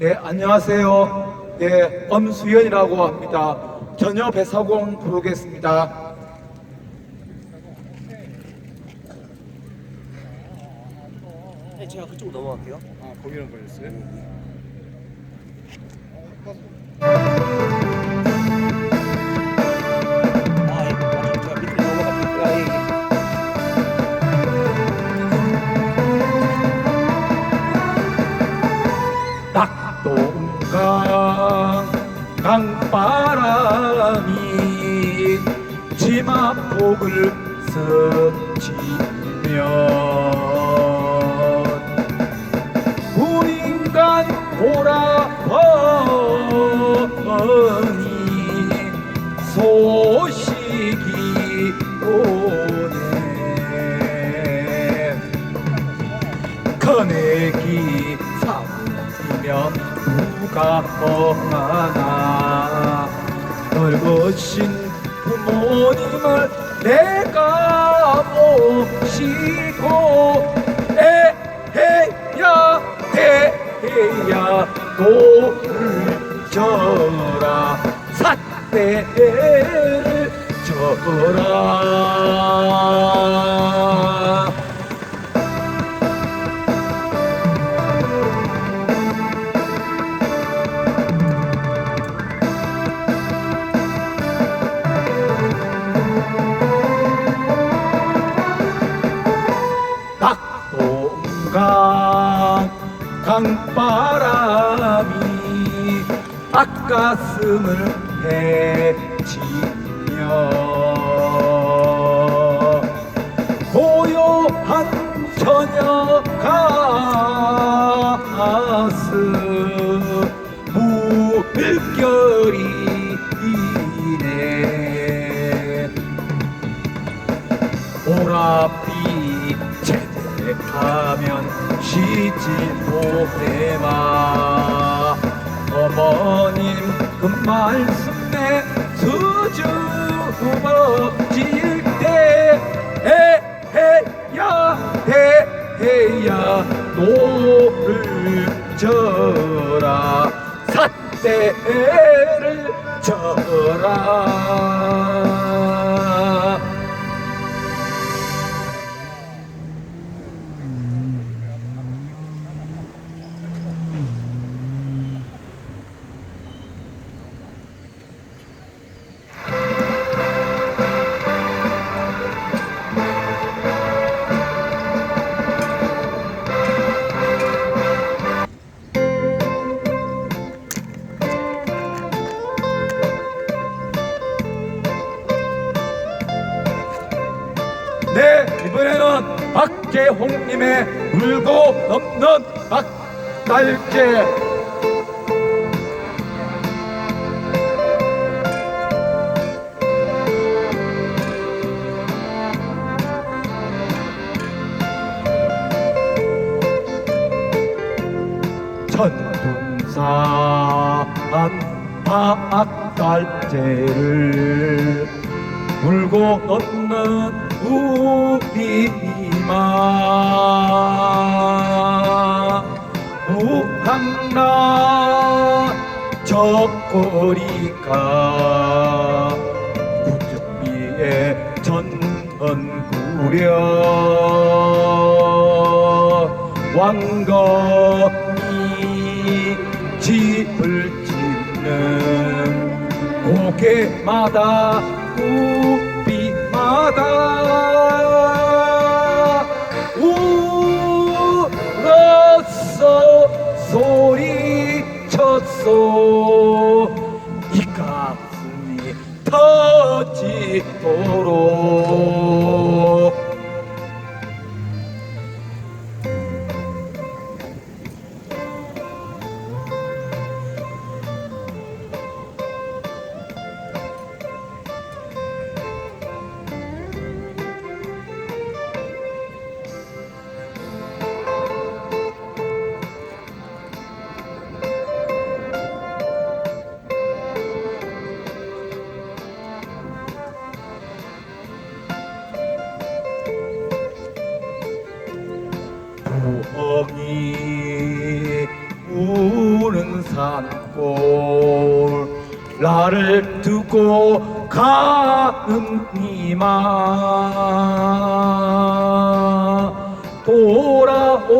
네, 안녕하세요. 네, 엄수연이라고 합니다. 전혀 배사공 부르겠습니다. 네, 제가 그쪽 넘어갈게요. 아 거기랑 걸렸어요? 치마폭을 스치면 우인간 오라버니 소식이 오네. 커내기 삼이면 누가 뻔하나? 늙으신 부모님을 내가 모시고 에헤야 에헤야 노를 져라 삿대를 져라 낙동 강 강바람이 앞가슴을 헤치며 고요한 저녁 가슴 보랏빛 채택 하면 쉬지 못해마 어머님 그 말씀 내 수줍어질 때 에헤야 헤헤야 노를 져라. 삿대를 져라 이번에는 박재홍님의 울고 넘는 박달재 천둥산 박달재를 울고 넘는 우리 이마. 우한나 저거리가 구정비에 전헌구려. 왕건이 집을 짓는 고개마다 우 비 나를 두고 가는 이마. 돌아올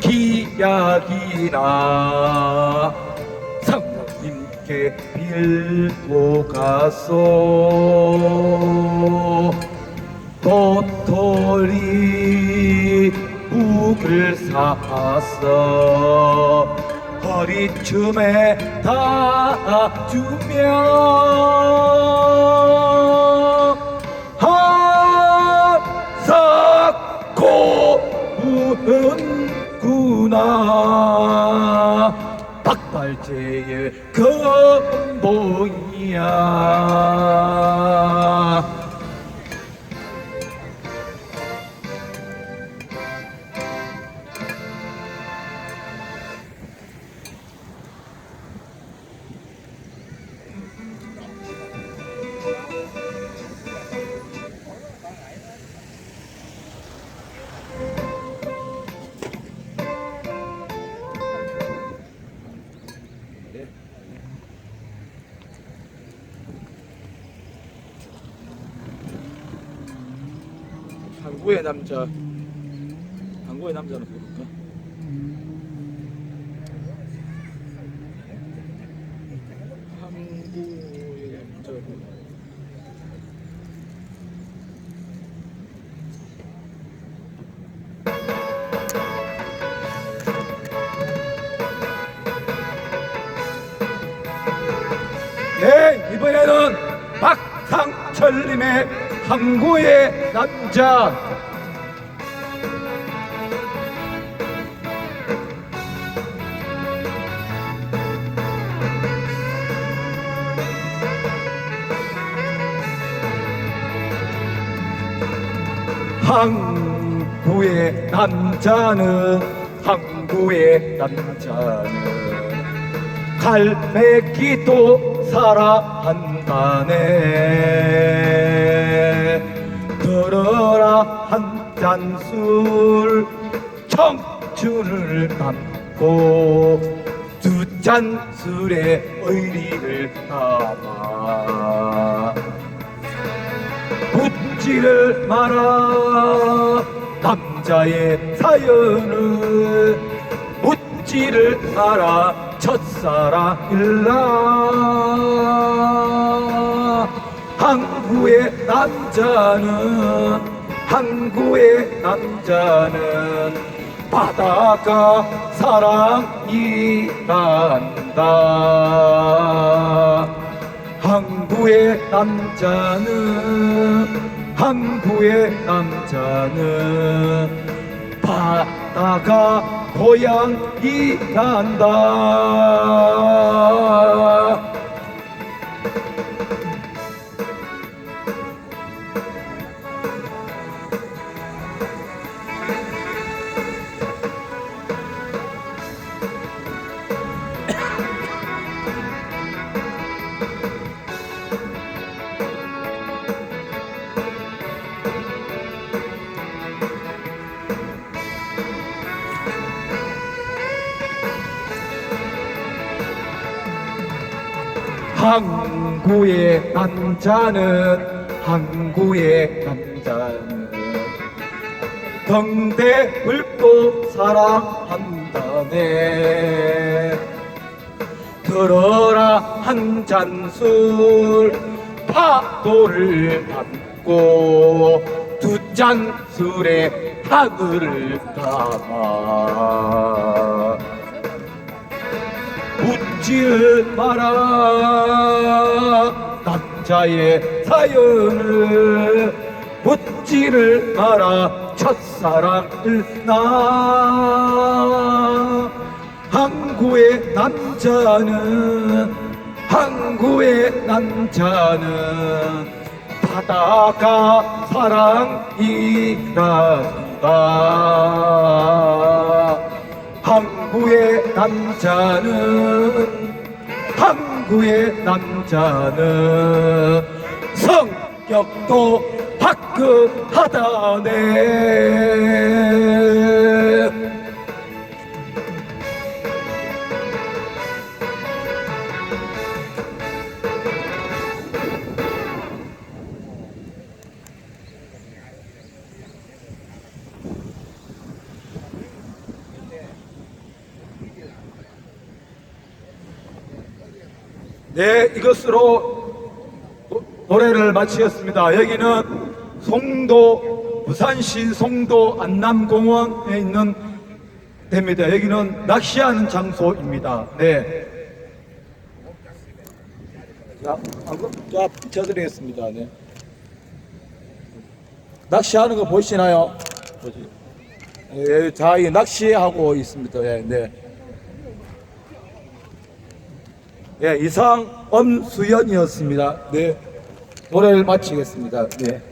기약이나 상님께 빌고 가소. 도토리 묵을 사서 허리춤에 닿주며 한삭 고운구나. 박발제의 근본이야 한국의 남자 한국의 남자는 모를까? 한국의 남자는 네, 이번에는 박상철님의 항구의 남자. 항구의 남자는 항구의 남자는 갈매기도 사랑한다네 들어라 한 잔 술. 청춘을 담고 두 잔 술에 의리를 담아. 묻지를 마라 남자의 사연을. 묻지를 마라 첫사랑일라 항구의 남자는 항구의 남자는 바다가 사랑이란다. 항구의 남자는 항구의 남자는 바다가 고향이란다 항구의 남자는 항구의 남자는 등대을도 사랑한다네. 들어라 한 잔 술 파도를 담고 두 잔 술에 하늘을 담아 지를 마라. 남자의 사연을 묻지를 마라. 첫사랑을 나. 항구의 남자는 항구의 남자는 바다가 사랑이란다 항구의 남자는 항구의 남자는 성격도 화끈하다네 네, 이것으로 노- 노래를 마치겠습니다. 여기는 송도, 부산시 송도 안남공원에 있는 데입니다. 여기는 낚시하는 장소입니다. 네. 자, 자, 비춰드리겠습니다. 네. 낚시하는 거 보시나요? 보시. 예, 자, 이 낚시하고 있습니다. 예, 네. 예, 이상 엄수연이었습니다. 네. 노래를 마치겠습니다. 네.